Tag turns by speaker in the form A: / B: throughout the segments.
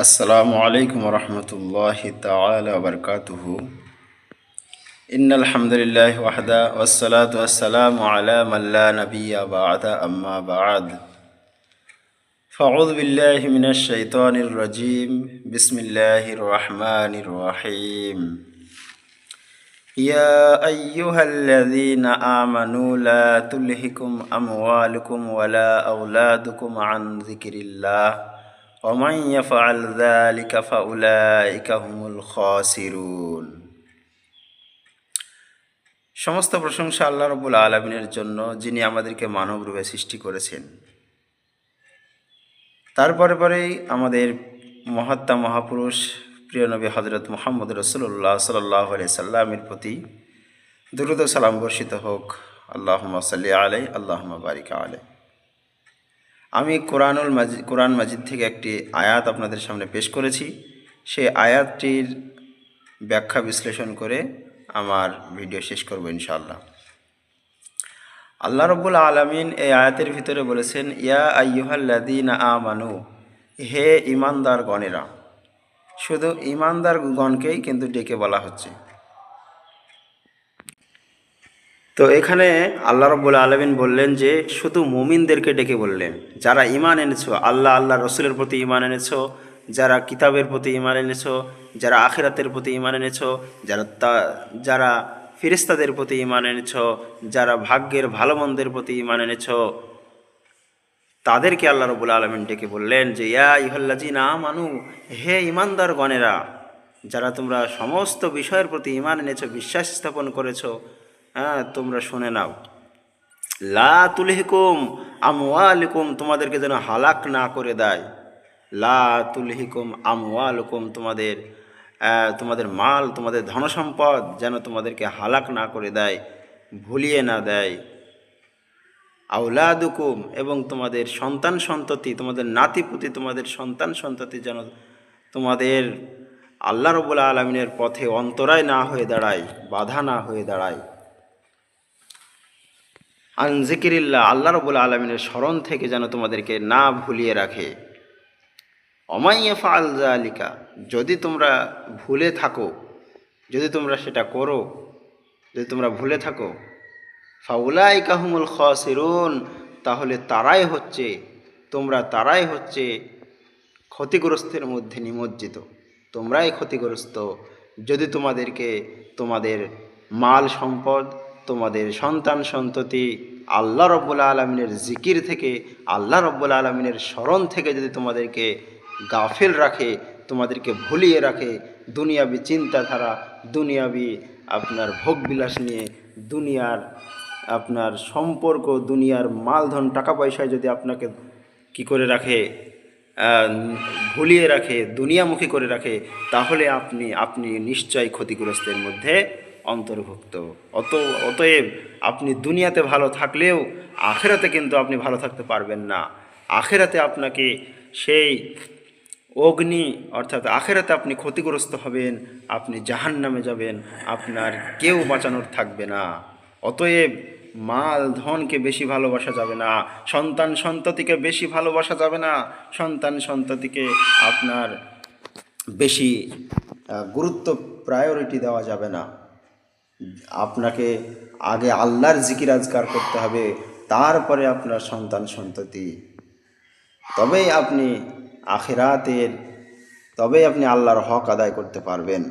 A: السلام عليكم ورحمة الله تعالى وبركاته. إن الحمد لله وحده والصلاة والسلام على من لا نبي بعد أما بعد. فأعوذ بالله من الشيطان الرجيم. بسم الله الرحمن الرحيم. يا أيها الذين آمنوا لا تلهكم أموالكم ولا أولادكم عن ذكر الله. ومن يفعل ذلك فأولئك هم الخاسرون সমস্ত প্রশংসা আল্লাহ রবুল আলমিনের জন্য যিনি আমাদেরকে মানব রূপে সৃষ্টি করেছেন তারপরে পরেই আমাদের মহাত্মা মহাপুরুষ প্রিয় নবী হজরত মোহাম্মদ রসুল্লাহ সাল্লাহ সাল্লামের প্রতি দ্রুত সালাম বর্ষিত হোক আল্লাহ সাল্লি আলাই আল্লাহ বারিক আলাই আমি কোরআনুল মাজিদ কোরআন মাজিদ থেকে একটি আয়াত আপনাদের সামনে পেশ করেছি। সেই আয়াতটির ব্যাখ্যা বিশ্লেষণ করে আমার ভিডিও শেষ করব ইনশাআল্লাহ। আল্লাহ রব্বুল আলমিন এই আয়াতের ভিতরে বলেছেন, ইয়া আইয়ুহাল্লাদিন আমানু, হে ইমানদার গণেরা শুধু ইমানদার গণকেই কিন্তু ডেকে বলা হচ্ছে। তো এখানে আল্লাহ রব্বুল আলমিন বললেন যে, শুধু মুমিনদেরকে ডেকে বললেন। যারা ইমান এনেছো, আল্লাহ আল্লাহ রসুলের প্রতি ইমান এনেছো, যারা কিতাবের প্রতি ইমান এনেছো, যারা আখেরাতের প্রতি ইমান এনেছো, যারা তা, যারা ফিরিস্তাদের প্রতি ইমান এনেছো, যারা ভাগ্যের ভালো মন্দের প্রতি ইমান এনেছো, তাদেরকে আল্লাহ রবুল আলমিন ডেকে বললেন যে, ইয়া ইহল্লাজি না মানু হে ইমানদার গণেরা যারা তোমরা সমস্ত বিষয়ের প্রতি ইমান এনেছো, বিশ্বাস স্থাপন করেছ হ্যাঁ তোমরা শুনে নাও। লা তুলহিকুম আমওয়ালিকুম, তোমাদেরকে যেন হালাক না করে দেয়। লা তুলহিকুম আমওয়ালুকুম, তোমাদের তোমাদের মাল, তোমাদের ধনসম্পদ যেন তোমাদেরকে হালাক না করে দেয়, ভুলিয়ে না দেয়। আউলাদুকুম এবং তোমাদের সন্তান সন্ততি, তোমাদের নাতিপুতি, তোমাদের সন্তান সন্ততি যেন তোমাদের আল্লাহ রবুল্লা আলমিনের পথে অন্তরায় না হয়ে দাঁড়ায়, বাধা না হয়ে দাঁড়ায়। আন জিকিরিল্লা আল্লাহ রবুল আলমিনের স্মরণ থেকে যেন তোমাদেরকে না ভুলিয়ে রাখে। অমাইয়া ফাল জালিকা যদি তোমরা ভুলে থাকো, যদি তোমরা সেটা করো, যদি তোমরা ভুলে থাকো ফাউলাই কাহুমুল খসিরুন, তাহলে তারাই হচ্ছে, তোমরা তারাই হচ্ছে ক্ষতিগ্রস্তের মধ্যে নিমজ্জিত। তোমরাই ক্ষতিগ্রস্ত। যদি তোমাদেরকে তোমাদের মাল সম্পদ তোমাদের সন্তান সন্ততি আল্লাহ রব্বুল আলমিনের জিকির থেকে, আল্লাহ রব্বুল আলমিনের স্মরণ থেকে যদি তোমাদেরকে গাফেল রাখে, তোমাদেরকে ভুলিয়ে রাখে, দুনিয়াবি চিন্তাধারা, দুনিয়াবি আপনার ভোগবিলাস নিয়ে, দুনিয়ার আপনার সম্পর্ক, দুনিয়ার মালধন টাকা পয়সায় যদি আপনাকে কি করে রাখে ভুলিয়ে রাখে, দুনিয়ামুখী করে রাখে, তাহলে আপনি আপনি নিশ্চয়ই ক্ষতিগ্রস্তের মধ্যে অন্তর্ভুক্ত। অত, অতএব আপনি দুনিয়াতে ভালো থাকলেও আখেরাতে কিন্তু আপনি ভালো থাকতে পারবেন না। আখেরাতে আপনাকে সেই অগ্নি, অর্থাৎ আখেরাতে আপনি ক্ষতিগ্রস্ত হবেন, আপনি জাহান নামে যাবেন, আপনার কেউ বাঁচানোর থাকবে না। অতএব মাল ধনকে বেশি ভালোবাসা যাবে না, সন্তান সন্ততিকে বেশি ভালোবাসা যাবে না, সন্তান সন্ততিকে আপনার বেশি গুরুত্ব প্রায়োরিটি দেওয়া যাবে না। আপনাকে আগে আল্লাহর জিকির আজকার করতে হবে, তারপরে আপনার সন্তান সন্ততি। তবেই আপনি আখেরাতের তবেই আপনি আল্লাহর হক আদায় করতে পারবেন।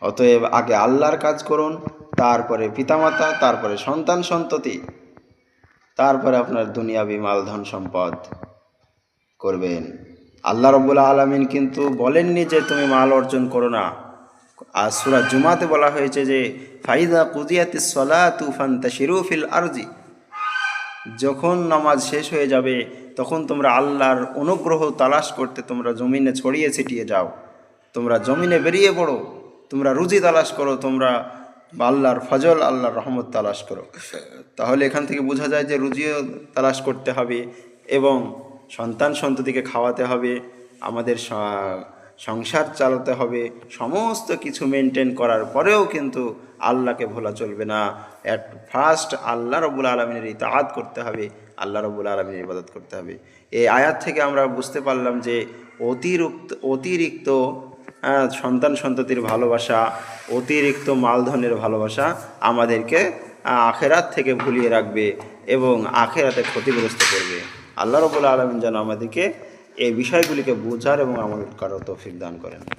A: অতএব আগে আল্লাহর কাজ করুন, তারপরে পিতামাতা, তারপরে সন্তান সন্ততি, তারপরে আপনার দুনিয়াবি মালধন সম্পদ করবেন। আল্লাহ রব্বুল্লা আলমিন কিন্তু বলেননি যে তুমি মাল অর্জন করো না। আর সুরা জুমাতে বলা হয়েছে যে ফাইদা কুদিয়াতি সলা তুফান তাশিরুফিল আরজি। যখন নামাজ শেষ হয়ে যাবে, তখন তোমরা আল্লাহর অনুগ্রহ তালাশ করতে তোমরা জমিনে ছড়িয়ে ছিটিয়ে যাও। তোমরা জমিনে বেরিয়ে পড়ো, তোমরা রুজি তালাশ করো, তোমরা আল্লাহর ফজল, আল্লাহর রহমত তালাশ করো। তাহলে এখান থেকে বোঝা যায় যে রুজিও তালাশ করতে হবে এবং সন্তান সন্ততিকে খাওয়াতে হবে। আমাদের সংসার চালাতে হবে। সমস্ত কিছু মেনটেন করার পরেও কিন্তু আল্লাহকে ভোলা চলবে না। অ্যাট ফার্স্ট আল্লাহ রবুল আলমিনের ইতাহাত করতে হবে, আল্লাহ রবুল আলমিনের ইবাদত করতে হবে। এই আয়াত থেকে আমরা বুঝতে পারলাম যে অতিরিক্ত অতিরিক্ত সন্তান সন্ততির ভালোবাসা, অতিরিক্ত মালধনের ভালোবাসা আমাদেরকে আখেরাত থেকে ভুলিয়ে রাখবে এবং আখেরাতে ক্ষতিগ্রস্ত করবে। আল্লাহ রবুল্লা আলমিন যেন আমাদেরকে এই বিষয়গুলিকে বোঝার এবং আমল করার তৌফিক দান করেন।